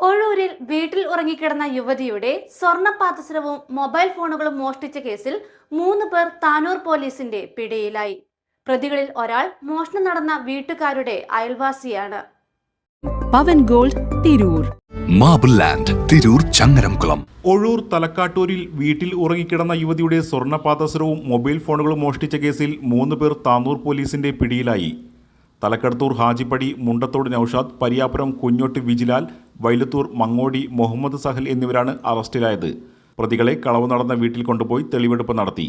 ഒഴൂരിൽ വീട്ടിൽ ഉറങ്ങിക്കിടന്ന യുവതിയുടെ സ്വർണപാദസരവും മൊബൈൽ ഫോണുകളും മോഷ്ടിച്ച കേസിൽ മൂന്ന് പേർ താനൂർ പോലീസിന്റെ പിടിയിലായി. പ്രതികളിൽ ഒരാൾ മോഷണം നടന്ന വീട്ടുകാരുടെ അയൽവാസിയാണ്. Pavan gold Tirur. Marble land Tirur Changaramkulam. Ozhur തലക്കാട്ടൂരിൽ വീട്ടിൽ ഉറങ്ങിക്കിടന്ന യുവതിയുടെ സ്വർണപാദസരവും മൊബൈൽ ഫോണുകളും മോഷ്ടിച്ച കേസിൽ മൂന്ന് പേർ താനൂർ പോലീസിന്റെ പിടിയിലായി. തലക്കടത്തൂർ ഹാജിപ്പടി മുണ്ടത്തോട് നൌഷാദ് പരിയാപുരം കുഞ്ഞോട്ട് വിജിലാൽ വൈലത്തൂർ മങ്ങോടി മുഹമ്മദ് സഹൽ എന്നിവരാണ് അറസ്റ്റിലായത്. പ്രതികളെ കളവ് നടന്ന വീട്ടിൽ കൊണ്ടുപോയി തെളിവെടുപ്പ് നടത്തി.